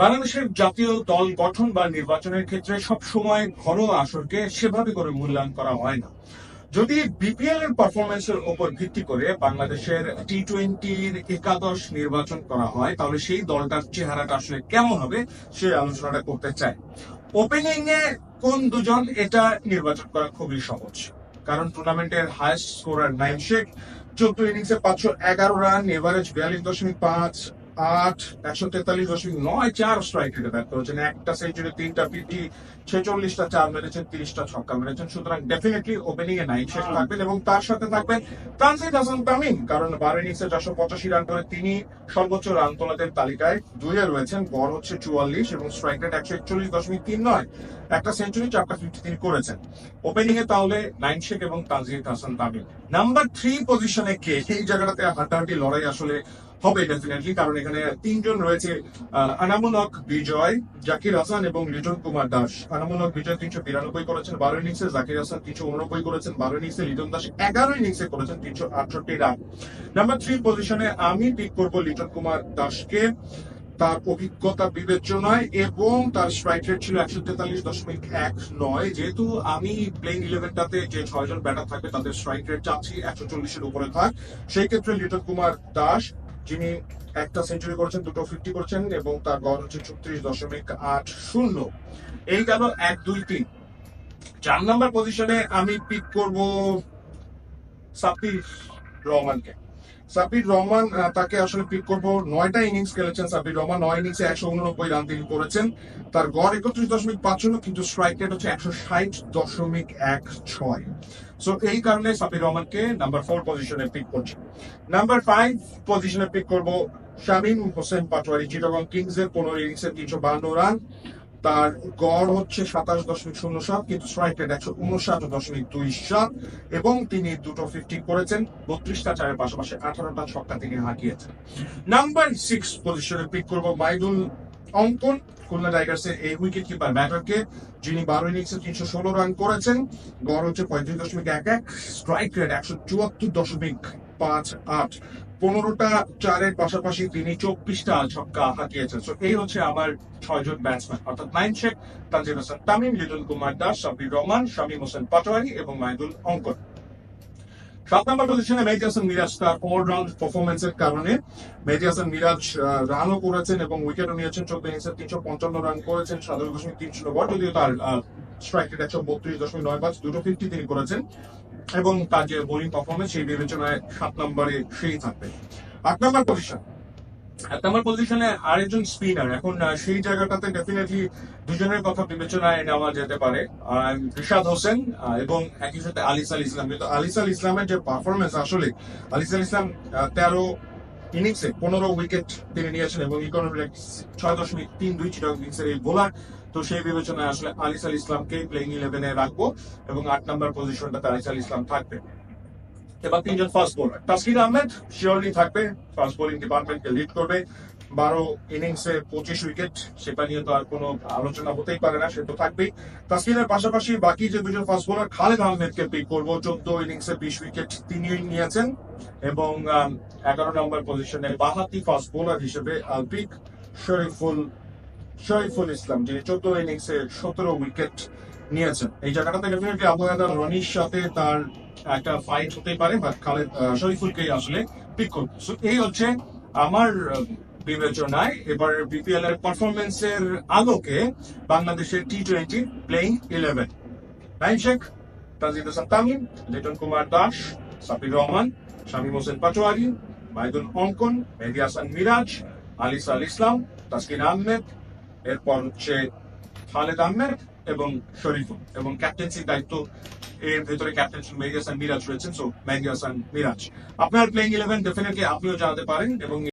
বাংলাদেশের জাতীয় দল গঠন বা নির্বাচনের ক্ষেত্রে সব সময় ঘরোয়া আসরকে সেভাবে করে মূল্যায়ন করা হয় না। যদি বিপিএল এর পারফরমেন্সের উপর ভিত্তি করে বাংলাদেশের টি টোয়েন্টির একাদশ নির্বাচন করা হয়, তাহলে সেই দলটার চেহারাটা আসলে কেমন হবে সেই আলোচনাটা করতে চাই। ওপেনিং এ কোন দুজন এটা নির্বাচন করা খুবই সহজ। কারণ টুর্নামেন্টের হাইস্ট স্কোরার নাইম শেখ, চোদ্দ ইনিংসে পাঁচশো এগারো রান এভারেজ বিয়াল্লিশ দশমিক পাঁচ আট, একশো তেতাল্লিশ দশমিক নয় চার স্ট্রাইক রেটে ব্যাট করেছেন। একটা সেঞ্চুরি তিনটা ফিফটি ছেচল্লিশটা চার মেরেছেন, তিরিশটা ছক্কা মেরেছেন। সুতরাং ডেফিনেটলি ওপেনিং এ নাইন শেষ থাকবেন এবং তার সাথে থাকবেন তানজিদ হাসান তামিম কারণ বারো ইনিংসে চারশো পঁচাশি রান করে তিনি সর্বোচ্চ রান তোলাদের তালিকায় দুইয়ে রয়েছেন। গড় হচ্ছে চুয়াল্লিশ এবং স্ট্রাইক রেট একশো একচল্লিশ দশমিক তিন নয়। একটা সেঞ্চুরি চারটা ফিফটি তিনি করেছেন। ওপেনিং এ তাহলে নাইন শেখ এবং তানজিদ হাসান তামিম নাম্বার থ্রি পজিশনে কে? এই জায়গাটাতে হাড্ডাহাড্ডি লড়াই আসলে হবে ডেফিনেটলি কারণ এখানে তিনজন রয়েছে আহ, আনামুনক বিজয় জাকির হাসান এবং লিটন কুমার দাস। আনামুনক বিজয় তিনশো বিরানব্বই করেছেন বারো ইনিংসে জাকির হাসান তিনশো উননব্বই করেছেন বারো ইনিংসে লিটন দাস এগারো ইনিংসে করেছেন তিনশো আটষট্টি রান। নাম্বার থ্রি পজিশনে আমি পিক করব লিটন কুমার দাসকে। তার অভিজ্ঞতা বিবেচনায় এবং তার স্ট্রাইক রেট ছিল একশো তেতাল্লিশ দশমিক এক নয়। যেহেতু আমি প্লেইং ইলেভেনটাতে যে ছয়জন ব্যাটার থাকবে তাদের স্ট্রাইক রেট চাচ্ছি একশো চল্লিশের উপরে থাক। সেই ক্ষেত্রে লিটন কুমার দাস যিনি একটা সেঞ্চুরি করেছেন, দুটো ফিফটি করছেন এবং তার গড় হচ্ছে ছত্রিশ দশমিক আট শূন্য। এই গেল এক, দুই, তিন। চার নম্বর পজিশনে আমি পিক করব সাপির রহমানকে। সাবির রহমান তাকে আসলে পিক করব। নয়টা ইনিংস খেলেছেন সাবির রহমান। নয় ইনিংসে একশো উননব্বই রান তিনি করেছেন। তার গড় একত্রিশ দশমিক পাঁচ শূন্য, কিন্তু স্ট্রাইক রেট হচ্ছে একশো ষাট দশমিক এক ছয়। সো এই কারণে সাবির রহমানকে নাম্বার ফোর পজিশনে পিক করছি। নাম্বার ফাইভ পজিশনে পিক করব শামীম হোসেন পাটোয়ারি চিটাগং কিংস এর পনেরো ইনিংসে তিনশো বান্ন রান তার গড় হচ্ছে সাতাশ দশমিক শূন্য সাত, কিন্তু স্ট্রাইক রেট একশো উনষাট দশমিক দুই সাত, এবং তিনি দুটো ফিফটি করেছেন, বত্রিশটা চারের পাশাপাশি আঠারোটা ছক্কা তিনি হাঁকিয়েছেন। নাম্বার সিক্স পজিশনে পিক করব মাইদুল অঙ্কন। খুলনা টাইগার্সের এই উইকেট কিপার ব্যাটারকে যিনি বারো ইনিংসে তিনশো ষোলো রান করেছেন, গড় হচ্ছে পঁয়ত্রিশ দশমিক এক এক স্ট্রাইক রেট একশো চুয়াত্তর দশমিক পাঁচ আট। পনেরোটা চারের পাশাপাশি তিনি চব্বিশটা ছক্কা হাঁকিয়েছেন So, এই হচ্ছে আমার ছয়জন ব্যাটসম্যান অর্থাৎ নাইন শেখ তানজিম হাসান তামিম, লিটন কুমার দাস সাবির রহমান, শামীম হোসেন পাটোয়ারি এবং মাইদুল অঙ্কন। সাত নম্বর পজিশনে মেহেদি হাসান মিরাজ তার অলরাউন্ড পারফরমেন্সের কারণে মেহেদি হাসান মিরাজ রানও করেছেন এবং উইকেটও নিয়েছেন। চোদ্দ ইনিংসে তিনশো পঞ্চান্ন রান করেছেন সাতাশ দশমিক তিন শূন্য যদিও তার স্ট্রাইক রেট একশো বত্রিশ দশমিক নয় পাঁচ, দুটো ফিফটি তিনি করেছেন। এবং তার যে বোলিং পারফরমেন্স সেই বিবেচনায় সাত নম্বরে সেই থাকবে। আট নম্বর পজিশন এক নম্বর পজিশনে আরেকজন স্পিনার এখন সেই জায়গাটাতে ডেফিনেটলি দুজনের কথা বিবেচনায় নেওয়া যেতে পারে। রিশাদ হোসেন এবং একই সাথে আলিসাল ইসলাম। কিন্তু আলিসাল ইসলামের যে পারফরমেন্স আসলে আলিসাল ইসলাম আহ, তেরো ইনিংসে পনেরো উইকেট তিনি নিয়েছেন এবং ইকোনমি ছয় দশমিক তিন দুই চিটাং ইনিংসের এই বোলার তো সেই বিবেচনায় আসলে আলিসাল ইসলামকে প্লেইং ইলেভেনে রাখব এবং আট নম্বর পজিশনটাতে আলিসাল ইসলাম থাকবে। এবার তিনজন fast bowler Taskin Ahmed surely থাকবে। ফাস্ট বোলিং ডিপার্টমেন্টকে লিড করবে। বারো ইনিংসে পঁচিশ উইকেট, সেটা নিয়ে তো আর কোনো আলোচনা হতেই পারে না, সে তো থাকবেই। তাসকিরের পাশাপাশি বাকি যে দুজন ফাস্ট বোলার খালেদ আহমেদকে পিক করব। চোদ্দ ইনিংসে বিশ উইকেট তিনি নিয়েছেন এবং এগারো নম্বর পজিশনে বাহাতি ফাস্ট বোলার হিসেবে আলপিক শরীফুল শরীফুল ইসলাম, যিনি চোদ্দ ইনিংসে সতেরো উইকেট নিয়েছেন। এই জায়গাটাতে ডেফিনেটলি আবু রনির সাথে তার একটা ফাইট হতেই পারে বাট খালেদ শরীফুলকেই আসলে পিক করব। এই হচ্ছে আমার বিবেচনায় এবার বিপিএল এর পারফরমেন্সের আলোকে বাংলাদেশের T twenty playing eleven Naim Sheikh Tanzid Hasan Tamim, Liton Kumar Das Sabbir Rahman, Shamim Hossain Patwari, Maidul Ankon, Mehedi Hasan Miraj, আলিস আল ইসলাম, তাসকিন আহমেদ, এরপর হচ্ছে খালেদ আহমেদ এবং শরীফুল এবং ক্যাপ্টেন্সির দায়িত্ব, এর ভেতরে ক্যাপ্টেন মেহদি হাসান মিরাজ রয়েছেন সো মেহদি হাসান মিরাজ। আপনার প্লেইং ইলেভেন ডেফিনেটলি আপনিও জানাতে পারেন এবং